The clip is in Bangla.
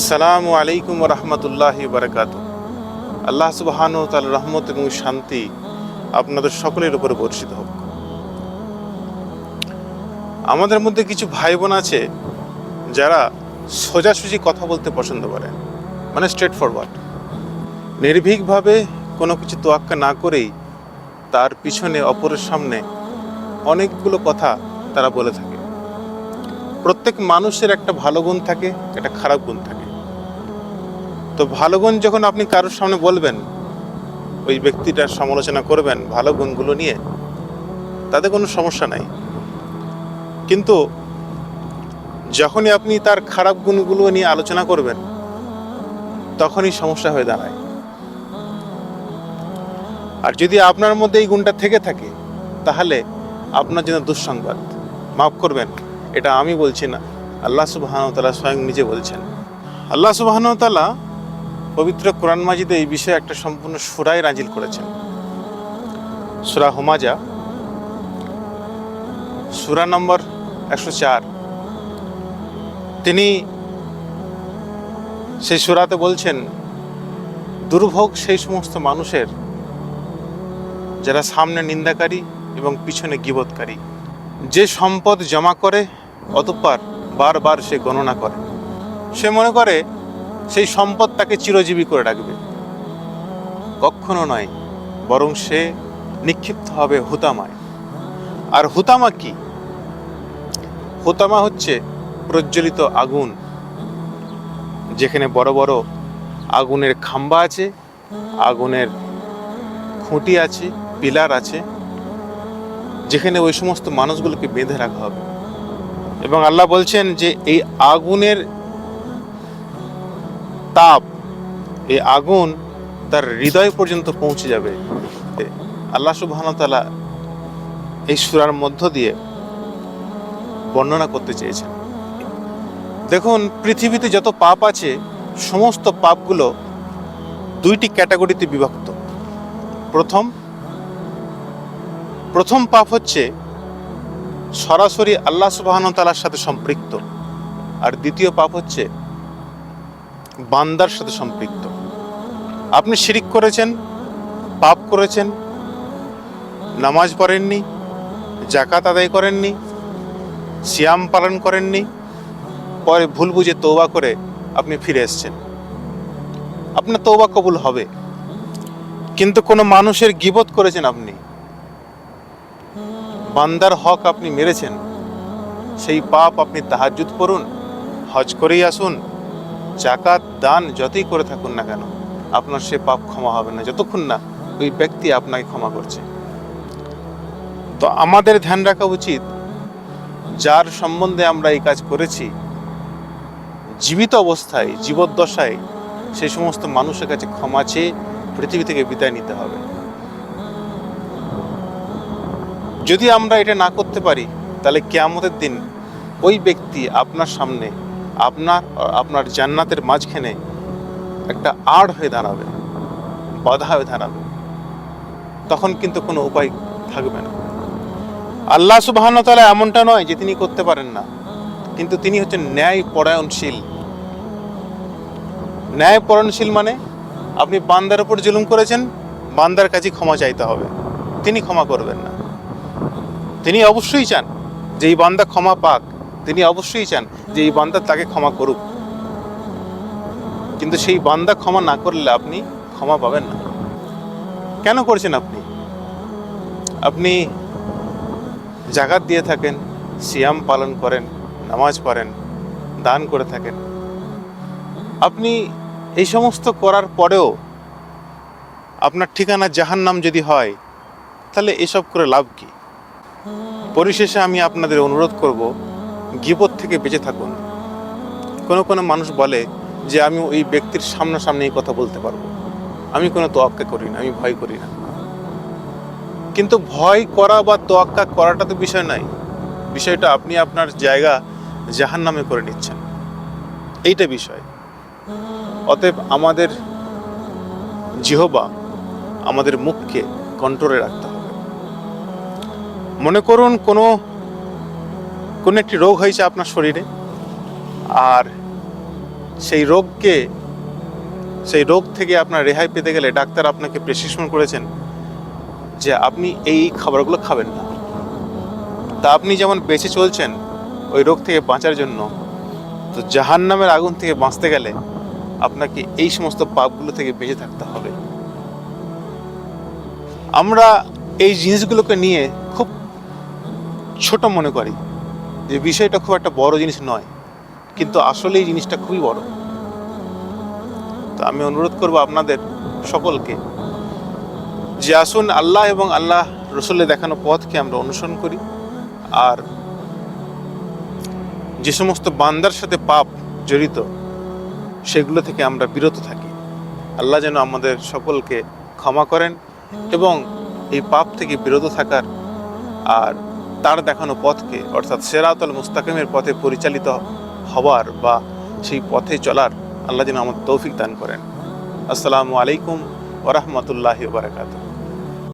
আসসালামু আলাইকুম রহমতুল্লাহ বারকাত আল্লাহ সুবাহান তাল রহমত এবং শান্তি আপনাদের সকলের উপরে বর্ষিত হোক। আমাদের মধ্যে কিছু ভাই বোন আছে যারা সোজাসুজি কথা বলতে পছন্দ করে মানে স্ট্রেট ফরওয়ার্ড নির্ভীকভাবে কোনো কিছু তোয়াক্কা না করেই তার পিছনে, অপরের সামনে অনেকগুলো কথা তারা বলে থাকে। প্রত্যেক মানুষের একটা ভালো গুণ থাকে, একটা খারাপ গুণ থাকে। তো ভালো গুণ যখন আপনি কারোর সামনে বলবেন, ওই ব্যক্তিটার সমালোচনা করবেন ভালো গুণগুলো নিয়ে, তাতে কোনো সমস্যা নাই। কিন্তু যখনই আপনি তার খারাপ গুণগুলো নিয়ে আলোচনা করবেন, তখনই সমস্যা হয়ে দাঁড়ায়। আর যদি আপনার মধ্যে এই গুণটা থেকে থাকে, তাহলে আপনার জন্য দুঃসংবাদ। মাফ করবেন, এটা আমি বলছি না। আল্লাহ সুবাহানতালা স্বয়ং নিজে বলছেন। আল্লাহ সুবাহানতালা পবিত্র কোরআন মাজিদে এই বিষয়ে একটা সম্পূর্ণ সুরাই নাজিল করেছেন। সুরা হোমাজা, সুরা নম্বর একশো চার। তিনি সেই সুরাতে বলছেন, দুর্ভোগ সেই সমস্ত মানুষের যারা সামনে নিন্দাকারী এবং পিছনে গিবৎকারী। যে সম্পদ জমা করে, অতঃপর বারবার সে গণনা করে। সে মনে করে সেই সম্পদ তাকে চিরজীবী করে রাখবে। কখনো নয়, বরং সে নিক্ষিপ্ত হবে হুতামায়। আর হুতামা কি? হুতামা হচ্ছে প্রজ্বলিত আগুন, যেখানে বড় বড় আগুনের খাম্বা আছে, আগুনের খুঁটি আছে, পিলার আছে, যেখানে ওই সমস্ত মানুষগুলোকে বেঁধে রাখা হবে। এবং আল্লাহ বলছেন যে এই আগুনের তাপ এই আগুন তার হৃদয় পর্যন্ত পৌঁছে যাবে। আল্লাহ সুবাহতালা এই সুরার মধ্য দিয়ে বর্ণনা করতে চেয়েছেন। দেখুন, পৃথিবীতে যত পাপ আছে, সমস্ত পাপগুলো দুইটি ক্যাটাগরিতে বিভক্ত। প্রথম প্রথম পাপ হচ্ছে সরাসরি আল্লাহ সুবাহতালার সাথে সম্পৃক্ত। আর দ্বিতীয় পাপ হচ্ছে বান্দার সাথে সম্পৃক্ত। আপনি শিরিক করেছেন, পাপ করেছেন, নামাজ পড়েননি জাকাত আদায় করেননি, সিয়াম পালন করেননি, পরে ভুল বুঝে তৌবা করে আপনি ফিরে এসছেন। আপনার তৌবা কবুল হবে। কিন্তু কোনো মানুষের গিবত করেছেন আপনি। বান্দার হক আপনি মেরেছেন। সেই পাপ আপনি তাহাজুদ করুন হজ করেই আসুন জাকাত, দান যতই করে থাকুন না কেন, আপনার সে পাপ ক্ষমা হবে না। যতক্ষণ না ওই ব্যক্তি আপনাকে ক্ষমা করছে। তো আমাদের ধ্যান রাখা উচিত, যার সম্বন্ধে আমরা এই কাজ করেছি, জীবিত অবস্থায়, জীবদ্দশায় সেই সমস্ত মানুষের কাছে ক্ষমা চেয়ে পৃথিবী থেকে বিদায় নিতে হবে। যদি আমরা এটা না করতে পারি, তাহলে কেয়ামতের দিন ওই ব্যক্তি আপনার সামনে আপনার আপনার জান্নাতের মাঝখানে একটা আড় হয়ে দাঁড়াবে, বাধা হয়ে দাঁড়াবে। তখন কিন্তু কোনো উপায় থাকবে না। আল্লাহ সুবাহনতালা এমনটা নয় যে তিনি করতে পারেন না। কিন্তু তিনি হচ্ছেন ন্যায় পরায়ণশীল। ন্যায় পরায়ণশীল মানে আপনি বান্দার উপর জুলুম করেছেন, বান্দার কাছে ক্ষমা চাইতে হবে। তিনি ক্ষমা করবেন না। তিনি অবশ্যই চান যে এই বান্দা ক্ষমা পাক। তিনি অবশ্যই চান যে এই বান্দা তাকে ক্ষমা করুক। কিন্তু সেই বান্দা ক্ষমা না করলে আপনি ক্ষমা পাবেন না। কেন করছেন আপনি? আপনি জাকাত দিয়ে থাকেন, সিয়াম পালন করেন, নামাজ পড়েন, দান করে থাকেন। আপনি এই সমস্ত করার পরেও আপনার ঠিকানা জাহান্নাম যদি হয়, তাহলে এসব করে লাভ কি? পরিশেষে আমি আপনাদের অনুরোধ করব গিবত থেকে বেঁচে থাকুন। কোনো কোনো মানুষ বলে যে, আমি ওই ব্যক্তির সামনাসামনি এই কথা বলতে পারব। আমি কোনো তোয়াক্কা করি না, আমি ভয় করি না। কিন্তু ভয় করা বা তোয়াক্কা করাটা তো বিষয় নাই। বিষয়টা আপনি আপনার জায়গা জাহান নামে করে নিচ্ছেন। এইটা বিষয়। অতএব আমাদের জিহবা, আমাদের মুখকে কন্ট্রোলে রাখতে হবে। মনে করুন কোনো কোনো একটি রোগ হয়েছে আপনার শরীরে? আর সেই রোগকে, সেই রোগ থেকে আপনার রেহাই পেতে গেলে ডাক্তার আপনাকে প্রেসক্রিপশন করেছেন যে আপনি এই খাবারগুলো খাবেন না। তা আপনি যেমন বেঁচে চলছেন ওই রোগ থেকে বাঁচার জন্য, তো জাহান নামের আগুন থেকে বাঁচতে গেলে আপনাকে এই সমস্ত পাপগুলো থেকে বেঁচে থাকতে হবে। আমরা এই জিনিসগুলোকে নিয়ে খুব ছোট মনে করি। যে বিষয়টা খুব একটা বড় জিনিস নয়, কিন্তু আসলে এই জিনিসটা খুবই বড়। তো আমি অনুরোধ করব আপনাদের সকলকে যে আসুন আল্লাহ এবং আল্লাহ রসুলের দেখানো পথকে আমরা অনুসরণ করি, আর যে সমস্ত বান্দার সাথে পাপ জড়িত, সেগুলো থেকে আমরা বিরত থাকি। আল্লাহ যেন আমাদের সকলকে ক্ষমা করেন এবং এই পাপ থেকে বিরত থাকার আর তার দেখানো পথকে, অর্থাৎ সেরাতল মুস্তাকিমের পথে পরিচালিত হওয়ার বা সেই পথে চলার আল্লাহ যেন আমার তৌফিক দান করেন। আসসালামু আলাইকুম ওরহমতুল্লাহি বারাকাতুহ।